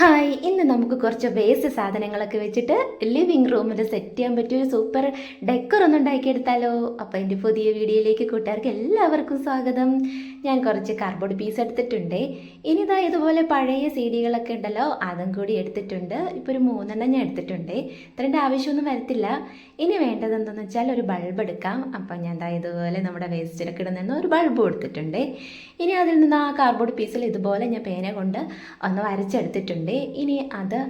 Ha! Hi ഇന്ന് നമുക്ക് കുറച്ച് വേസ്റ്റ് സാധനങ്ങളൊക്കെ വെച്ചിട്ട് ലിവിംഗ് റൂമിൽ സെറ്റ് ചെയ്യാൻ പറ്റിയ സൂപ്പർ ഡെക്കർ ഒന്ന് ഉണ്ടാക്കിയെടുത്താലോ. അപ്പോൾ എന്റെ പുതിയ വീഡിയോയിലേക്ക് കൂട്ടുകാർക്ക് എല്ലാവർക്കും സ്വാഗതം. ഞാൻ കുറച്ച് കാർഡ്ബോർഡ് പീസ് എടുത്തിട്ടുണ്ട്. ഇനിതാ ഇതുപോലെ പഴയ സി ഡികളൊക്കെ ഉണ്ടല്ലോ അതും കൂടി എടുത്തിട്ടുണ്ട്. ഇപ്പോൾ ഒരു മൂന്നെണ്ണം ഞാൻ എടുത്തിട്ടുണ്ട്. ഇത്രേന്റെ ആവശ്യമൊന്നും വരത്തില്ല. ഇനി വേണ്ടത് എന്താണെന്ന് വെച്ചാൽ ഒരു ബൾബ് എടുക്കാം. അപ്പോൾ ഞാൻ ദാ ഇതുപോലെ നമ്മുടെ വേസ്റ്റിലൊക്കെ ഇടുന്ന ഒരു ബൾബ് കൊടുത്തിട്ടുണ്ട്. ഇനി അതിൽ നിന്ന് ആ കാർഡ്ബോർഡ് പീസിൽ ഇതുപോലെ ഞാൻ പേന കൊണ്ട് ഒന്ന് വരച്ചെടുത്തിട്ടുണ്ട്. ഇനി അത്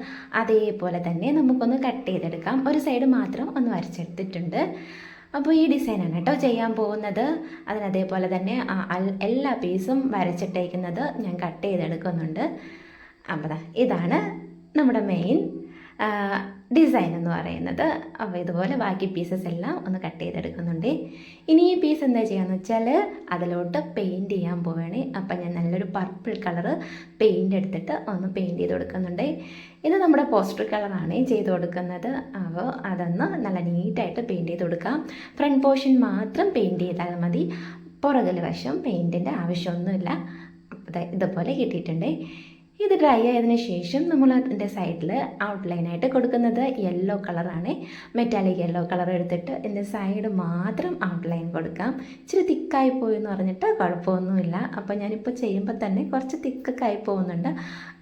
അതേപോലെ തന്നെ നമുക്കൊന്ന് കട്ട് ചെയ്തെടുക്കാം. ഒരു സൈഡ് മാത്രം ഒന്ന് വരച്ചെടുത്തിട്ടുണ്ട്. അപ്പോൾ ഈ ഡിസൈനാണ് കേട്ടോ ചെയ്യാൻ പോകുന്നത്. അതിനതേപോലെ തന്നെ എല്ലാ പീസും വരച്ചിട്ടേക്കുന്നത് ഞാൻ കട്ട് ചെയ്തെടുക്കുന്നുണ്ട്. അപ്പോൾ ഇതാണ് നമ്മുടെ മെയിൻ ഡിസൈൻ എന്ന് പറയുന്നത്. അപ്പോൾ ഇതുപോലെ ബാക്കി പീസസ് എല്ലാം ഒന്ന് കട്ട് ചെയ്തെടുക്കുന്നുണ്ട്. ഇനി ഈ പീസ് എന്താ ചെയ്യാന്ന് വെച്ചാൽ അതിലോട്ട് പെയിന്റ് ചെയ്യാൻ പോവുകയാണ് അപ്പം ഞാൻ നല്ലൊരു പർപ്പിൾ കളറ് പെയിന്റ് എടുത്തിട്ട് ഒന്ന് പെയിന്റ് ചെയ്ത് കൊടുക്കുന്നുണ്ട്. ഇത് നമ്മുടെ പോസ്റ്റർ കളറാണ് ചെയ്ത് കൊടുക്കുന്നത്. അപ്പോൾ അതൊന്ന് നല്ല നീറ്റായിട്ട് പെയിന്റ് ചെയ്ത് കൊടുക്കാം. ഫ്രണ്ട് പോർഷൻ മാത്രം പെയിന്റ് ചെയ്താൽ മതി. പുറകിൽ വശം പെയിന്റിന്റെ ആവശ്യമൊന്നുമില്ല. ഇതുപോലെ കിട്ടിയിട്ടുണ്ട്. ഇത് ഡ്രൈ ആയതിനു ശേഷം നമ്മൾ അതിന്റെ സൈഡിൽ ഔട്ട്ലൈനായിട്ട് കൊടുക്കുന്നത് യെല്ലോ കളറാണ് മെറ്റാലിക് യെല്ലോ കളർ എടുത്തിട്ട് ഇതിന്റെ സൈഡ് മാത്രം ഔട്ട്ലൈൻ കൊടുക്കാം. ഇച്ചിരി തിക്കായി പോയി എന്ന് പറഞ്ഞിട്ട് കുഴപ്പമൊന്നുമില്ല. അപ്പോൾ ഞാനിപ്പോൾ ചെയ്യുമ്പോൾ തന്നെ കുറച്ച് തിക്കൊക്കെ ആയി പോകുന്നുണ്ട്.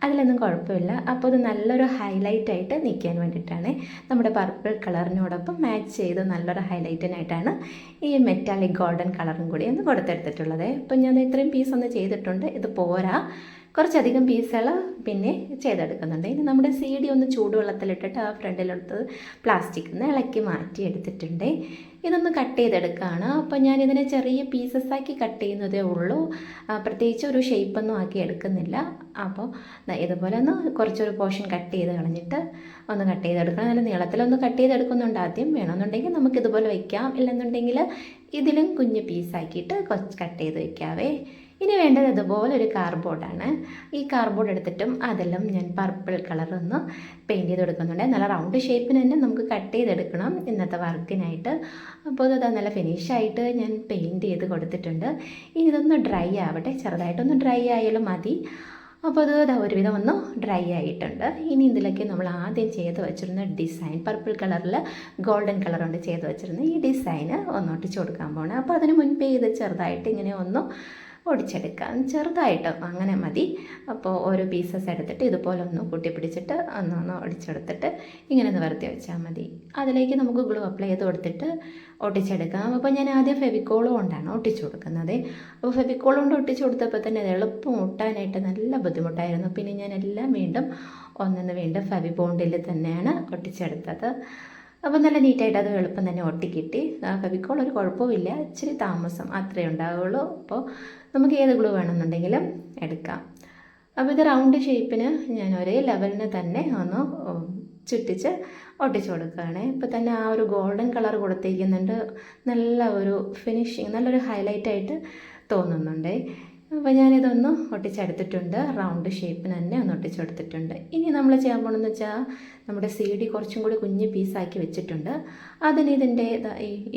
അതിലൊന്നും കുഴപ്പമില്ല. അപ്പോൾ ഇത് നല്ലൊരു ഹൈലൈറ്റ് ആയിട്ട് നിൽക്കാൻ വേണ്ടിയിട്ടാണ് നമ്മുടെ പർപ്പിൾ കളറിനോടൊപ്പം മാച്ച് ചെയ്ത് നല്ലൊരു ഹൈലൈറ്റിനായിട്ടാണ് ഈ മെറ്റാലിക് ഗോൾഡൻ കളറും കൂടി ഒന്ന് കൊടുത്തെടുത്തിട്ടുള്ളത്. അപ്പോൾ ഞാൻ ഇത്രയും പീസ് ഒന്ന് ചെയ്തിട്ടുണ്ട്. ഇത് പോരാ. കുറച്ചധികം പീസുകൾ പിന്നെ ചെയ്തെടുക്കുന്നുണ്ട്. ഇനി നമ്മുടെ സി ഡി ഒന്ന് ചൂടുവെള്ളത്തിലിട്ടിട്ട് ആ ഫ്രണ്ടിലെടുത്ത് പ്ലാസ്റ്റിക് നിന്ന് ഇളക്കി മാറ്റി എടുത്തിട്ടുണ്ട് ഇതൊന്ന് കട്ട് ചെയ്തെടുക്കുകയാണ്. അപ്പോൾ ഞാനിതിനെ ചെറിയ പീസസ് ആക്കി കട്ട് ചെയ്യുന്നതേ ഉള്ളൂ. പ്രത്യേകിച്ച് ഒരു ഷേപ്പൊന്നും ആക്കി എടുക്കുന്നില്ല. അപ്പോൾ ഇതുപോലെ ഒന്ന് കുറച്ചൊരു പോർഷൻ കട്ട് ചെയ്ത് കളഞ്ഞിട്ട് ഒന്ന് കട്ട് ചെയ്തെടുക്കണം. നല്ല നീളത്തിലൊന്ന് കട്ട് ചെയ്തെടുക്കുന്നുണ്ട്. ആദ്യം വേണമെന്നുണ്ടെങ്കിൽ നമുക്കിതുപോലെ വയ്ക്കാം ഇല്ലെന്നുണ്ടെങ്കിൽ ഇതിലും കുഞ്ഞ് പീസാക്കിയിട്ട് കട്ട് ചെയ്ത് വയ്ക്കാവേ ഇനി വേണ്ടത് ഇതുപോലെ ഒരു കാർഡ്ബോർഡാണ് ഈ കാർഡ്ബോർഡ് എടുത്തിട്ടും അതെല്ലാം ഞാൻ പർപ്പിൾ കളർ ഒന്ന് പെയിന്റ് ചെയ്ത് കൊടുക്കുന്നുണ്ട് നല്ല റൗണ്ട് ഷേപ്പിന് തന്നെ നമുക്ക് കട്ട് ചെയ്തെടുക്കണം ഇന്നത്തെ വർക്കിനായിട്ട് അപ്പോൾ അത് നല്ല ഫിനിഷായിട്ട് ഞാൻ പെയിന്റ് ചെയ്ത് കൊടുത്തിട്ടുണ്ട്. ഇനി ഇതൊന്ന് ഡ്രൈ ആവട്ടെ. ചെറുതായിട്ടൊന്ന് ഡ്രൈ ആയാലും മതി. അപ്പോൾ അത് ഒരുവിധം ഒന്ന് ഡ്രൈ ആയിട്ടുണ്ട്. ഇനി ഇതിലൊക്കെ നമ്മൾ ആദ്യം ചെയ്ത് വെച്ചിരുന്ന ഡിസൈൻ പർപ്പിൾ കളറിൽ ഗോൾഡൻ കളർ കൊണ്ട് ചെയ്ത് വെച്ചിരുന്ന ഈ ഡിസൈന് ഒന്നൊട്ടിച്ച് കൊടുക്കാൻ പോകണം അപ്പോൾ അതിന് മുൻപേ ഇത് ചെറുതായിട്ട് ഇങ്ങനെ ഒന്ന് ഒടിച്ചെടുക്കാം ചെറുതായിട്ട് അങ്ങനെ മതി. അപ്പോൾ ഓരോ പീസസ് എടുത്തിട്ട് ഇതുപോലെ ഒന്ന് കൂട്ടി പിടിച്ചിട്ട് ഒന്നൊന്ന് ഒടിച്ചെടുത്തിട്ട് ഇങ്ങനെ ഒന്ന് വരുത്തി വെച്ചാൽ മതി. അതിലേക്ക് നമുക്ക് ഗ്ലൂ അപ്ലൈ ചെയ്ത് കൊടുത്തിട്ട് ഒട്ടിച്ചെടുക്കാം. അപ്പോൾ ഞാൻ ആദ്യം ഫെവിക്കോൾ കൊണ്ടാണ് ഒട്ടിച്ചു കൊടുക്കുന്നത്. അപ്പോൾ ഫെവിക്കോൾ കൊണ്ട് ഒട്ടിച്ചു കൊടുത്തപ്പോൾ തന്നെ അത് എളുപ്പം ഒട്ടാനായിട്ട് നല്ല ബുദ്ധിമുട്ടായിരുന്നു. പിന്നെ ഞാൻ എല്ലാം വീണ്ടും ഒന്നൊന്ന് വീണ്ടും ഫെവി ബോണ്ടിൽ തന്നെയാണ് ഒട്ടിച്ചെടുത്തത്. അപ്പോൾ നല്ല നീറ്റായിട്ട് അത് എളുപ്പം തന്നെ ഒട്ടിക്കിട്ടി. ഫെവിക്കോൾ ഒരു കുഴപ്പമില്ല ഇച്ചിരി താമസം അത്രേ ഉണ്ടാവുള്ളൂ. അപ്പോൾ നമുക്ക് ഏത് ഗ്ലൂ വേണമെന്നുണ്ടെങ്കിലും എടുക്കാം. അപ്പോൾ ഇത് റൗണ്ട് ഷേപ്പിന് ഞാൻ ഒരേ ലെവലിന് തന്നെ ഒന്ന് ചുറ്റിച്ച് ഒട്ടിച്ചു കൊടുക്കുകയാണ്. ഇപ്പോൾ തന്നെ ആ ഒരു ഗോൾഡൻ കളർ കൊടുത്തിരിക്കുന്നുണ്ട് നല്ല ഒരു ഫിനിഷിങ് നല്ലൊരു ഹൈലൈറ്റായിട്ട് തോന്നുന്നുണ്ട്. അപ്പോൾ ഞാനിതൊന്ന് ഒട്ടിച്ചെടുത്തിട്ടുണ്ട്. റൗണ്ട് ഷേപ്പിന് തന്നെ ഒന്ന് ഒട്ടിച്ചെടുത്തിട്ടുണ്ട്. ഇനി നമ്മൾ ചെയ്യാൻ പോകണമെന്ന് വെച്ചാൽ നമ്മുടെ സി ഡി കുറച്ചും കൂടി കുഞ്ഞ് പീസാക്കി വെച്ചിട്ടുണ്ട്. അതിന് ഇതിന്റെ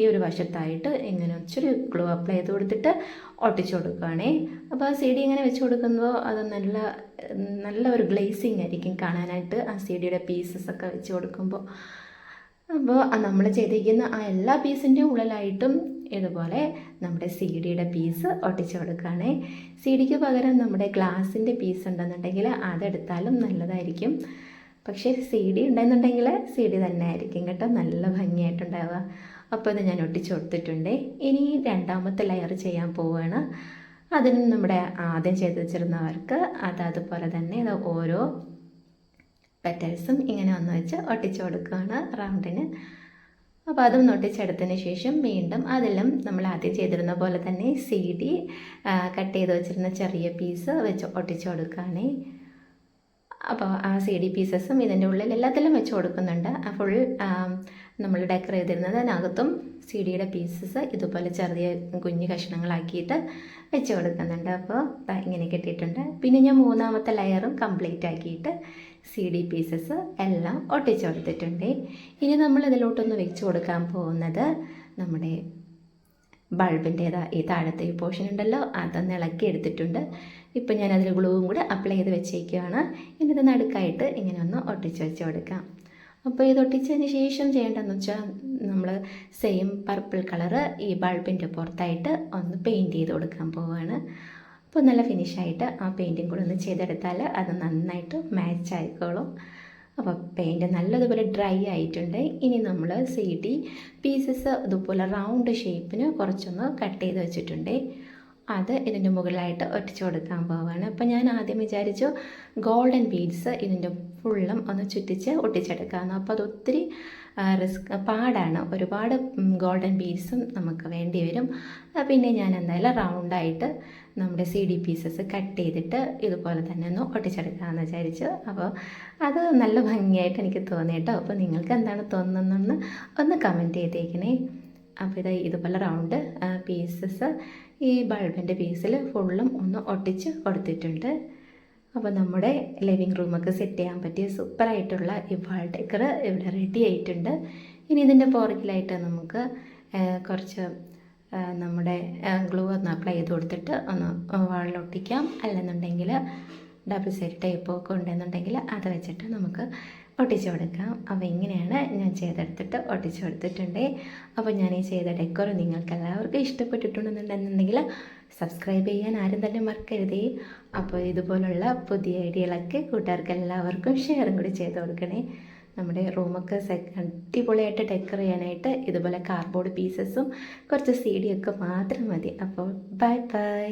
ഈ ഒരു വശത്തായിട്ട് ഇങ്ങനെ ഇച്ചിരി ഗ്ലൂ അപ്ലൈ ചെയ്ത് കൊടുത്തിട്ട് ഒട്ടിച്ചു കൊടുക്കുകയാണേ അപ്പോൾ ആ സി ഡി ഇങ്ങനെ വെച്ച് കൊടുക്കുമ്പോൾ അത് നല്ല നല്ല ഒരു ഗ്ലേസിങ് ആയിരിക്കും കാണാനായിട്ട്. ആ സി ഡിയുടെ പീസസ് ഒക്കെ വെച്ച് കൊടുക്കുമ്പോൾ അപ്പോൾ നമ്മൾ ചെയ്തിരിക്കുന്ന ആ എല്ലാ പീസിന്റെ ഉള്ളിലായിട്ടും ഇതുപോലെ നമ്മുടെ സി ഡിയുടെ പീസ് ഒട്ടിച്ചു കൊടുക്കുകയാണേ സി ഡിക്ക് പകരം നമ്മുടെ ഗ്ലാസിന്റെ പീസ് ഉണ്ടെന്നുണ്ടെങ്കിൽ അതെടുത്താലും നല്ലതായിരിക്കും. പക്ഷേ സി ഡി ഉണ്ടെന്നുണ്ടെങ്കിൽ സി ഡി തന്നെ ആയിരിക്കും കേട്ടോ നല്ല ഭംഗിയായിട്ടുണ്ടാവുക. അപ്പോൾ ഇത് ഞാൻ ഒട്ടിച്ചു കൊടുത്തിട്ടുണ്ട്. ഇനി രണ്ടാമത്തെ ലെയർ ചെയ്യാൻ പോവുകയാണ് അതിന് നമ്മുടെ ആദ്യം ചെയ്ത് വെച്ചിരുന്നവർക്ക് അത് അതുപോലെ തന്നെ ഓരോ പെറ്റൽസും ഇങ്ങനെ ഒന്ന് വെച്ച് ഒട്ടിച്ചു കൊടുക്കുകയാണ് റൗണ്ടിന് അപ്പോൾ അതും ഒട്ടിച്ചെടുത്തതിന് ശേഷം വീണ്ടും അതിലും നമ്മൾ ആദ്യം ചെയ്തിരുന്ന പോലെ തന്നെ സി ഡി കട്ട് ചെയ്ത് വെച്ചിരുന്ന ചെറിയ പീസ് വെച്ച് ഒട്ടിച്ചു കൊടുക്കുകയാണ്. അപ്പോൾ ആ സി ഡി പീസസും ഇതിന്റെ ഉള്ളിൽ എല്ലാത്തിലും വെച്ച് കൊടുക്കുന്നുണ്ട്. ഫുൾ നമ്മൾ ഡെക്കർ ചെയ്തിരുന്നത് അതിനകത്തും സി ഡിയുടെ പീസസ് ഇതുപോലെ ചെറിയ കുഞ്ഞു കഷ്ണങ്ങളാക്കിയിട്ട് വെച്ച് കൊടുക്കുന്നുണ്ട്. അപ്പോൾ ഇങ്ങനെ കിട്ടിയിട്ടുണ്ട്. പിന്നെ ഞാൻ മൂന്നാമത്തെ ലെയറും കംപ്ലീറ്റ് ആക്കിയിട്ട് സി ഡി പീസസ് എല്ലാം ഒട്ടിച്ചു കൊടുത്തിട്ടുണ്ട്. ഇനി നമ്മൾ ഇതിലോട്ടൊന്ന് വെച്ച് കൊടുക്കാൻ പോകുന്നത് നമ്മുടെ ബൾബിന്റെതാ ഈ താഴത്തെ ഈ പോർഷൻ ഉണ്ടല്ലോ അതൊന്ന് ഇളക്കി എടുത്തിട്ടുണ്ട്. ഇപ്പം ഞാനതിൽ ഗ്ലൂവും കൂടെ അപ്ലൈ ചെയ്ത് ഇനി ഇത് നടുക്കായിട്ട് ഇങ്ങനെ ഒന്ന് ഒട്ടിച്ച് വെച്ച് കൊടുക്കാം. അപ്പോൾ ഇത് ഒട്ടിച്ചതിന് ശേഷം ചെയ്യേണ്ടതെന്ന് വെച്ചാൽ നമ്മൾ സെയിം പർപ്പിൾ കളറ് ഈ ബൾബിന്റെ പുറത്തായിട്ട് ഒന്ന് പെയിന്റ് ചെയ്ത് കൊടുക്കാൻ പോവുകയാണ് അപ്പോൾ നല്ല ഫിനിഷായിട്ട് ആ പെയിന്റിങ് കൂടെ ഒന്ന് ചെയ്തെടുത്താൽ അത് നന്നായിട്ട് മാച്ച് ആയിക്കോളും. അപ്പോൾ പെയിന്റ് നല്ലതുപോലെ ഡ്രൈ ആയിട്ടുണ്ട്. ഇനി നമ്മൾ സി ഡി പീസസ് ഇതുപോലെ റൗണ്ട് ഷേപ്പിന് കുറച്ചൊന്ന് കട്ട് ചെയ്ത് വെച്ചിട്ടുണ്ട്. അത് ഇതിന്റെ മുകളിലായിട്ട് ഒട്ടിച്ചു കൊടുക്കാൻ പോവുകയാണ് അപ്പോൾ ഞാൻ ആദ്യം വിചാരിച്ചു ഗോൾഡൻ ബീഡ്സ് ഇതിന്റെ ഫുള്ളും ഒന്ന് ചുറ്റിച്ച് ഒട്ടിച്ചെടുക്കാമെന്ന് അപ്പോൾ അത് ഒത്തിരി റിസ്ക് പാടാണ്. ഒരുപാട് ഗോൾഡൻ ബീഡ്സും നമുക്ക് വേണ്ടി വരും. പിന്നെ ഞാൻ എന്തായാലും റൗണ്ടായിട്ട് നമ്മുടെ സി ഡി പീസസ് കട്ട് ചെയ്തിട്ട് ഇതുപോലെ തന്നെ ഒന്ന് ഒട്ടിച്ചെടുക്കാമെന്ന് വിചാരിച്ചു. അപ്പോൾ അത് നല്ല ഭംഗിയായിട്ട് എനിക്ക് തോന്നി കേട്ടോ. അപ്പോൾ നിങ്ങൾക്ക് എന്താണ് തോന്നുന്നതെന്ന് ഒന്ന് കമന്റ് ചെയ്തേക്കണേ. അപ്പോൾ ഇത് ഇതുപോലെ റൗണ്ട് പീസസ് ഈ ബൾബിന്റെ പീസിൽ ഫുള്ളും ഒന്ന് ഒട്ടിച്ച് കൊടുത്തിട്ടുണ്ട്. അപ്പോൾ നമ്മുടെ ലിവിങ് റൂമൊക്കെ സെറ്റ് ചെയ്യാൻ പറ്റിയ സൂപ്പറായിട്ടുള്ള ഈ വാൾ ഡെക്കർ ഇവിടെ റെഡി ആയിട്ടുണ്ട്. ഇനി ഇതിന്റെ പുറകിലായിട്ട് നമുക്ക് കുറച്ച് നമ്മുടെ ഗ്ലൂ ഒന്ന് അപ്ലൈ ചെയ്ത് കൊടുത്തിട്ട് ഒന്ന് വാളിൽ ഒട്ടിക്കാം. അല്ലെന്നുണ്ടെങ്കിൽ ഡബിൾ സൈഡ് ഒക്കെ ഉണ്ടെന്നുണ്ടെങ്കിൽ അത് വെച്ചിട്ട് നമുക്ക് ഒട്ടിച്ചു കൊടുക്കാം അപ്പോൾ ഇങ്ങനെയാണ് ഞാൻ ചെയ്തെടുത്തിട്ട് ഒട്ടിച്ചു കൊടുത്തിട്ടുണ്ട് അപ്പോൾ ഞാൻ ഈ ചെയ്ത ഡെക്കോർ നിങ്ങൾക്ക് എല്ലാവർക്കും ഇഷ്ടപ്പെട്ടിട്ടുണ്ടെന്നുണ്ടെന്നുണ്ടെങ്കിൽ സബ്സ്ക്രൈബ് ചെയ്യാൻ ആരും തന്നെ മറക്കരുതേ. അപ്പോൾ ഇതുപോലുള്ള പുതിയ ഐഡിയകളൊക്കെ കൂട്ടുകാർക്ക് എല്ലാവർക്കും ഷെയറും കൂടി ചെയ്ത് കൊടുക്കണേ. നമ്മുടെ റൂമൊക്കെ അടിപൊളിയായിട്ട് ഡെക്കർ ചെയ്യാനായിട്ട് ഇതുപോലെ കാർഡ്ബോർഡ് പീസസും കുറച്ച് സി ഡി ഒക്കെ മാത്രം മതി. അപ്പോൾ ബൈ ബൈ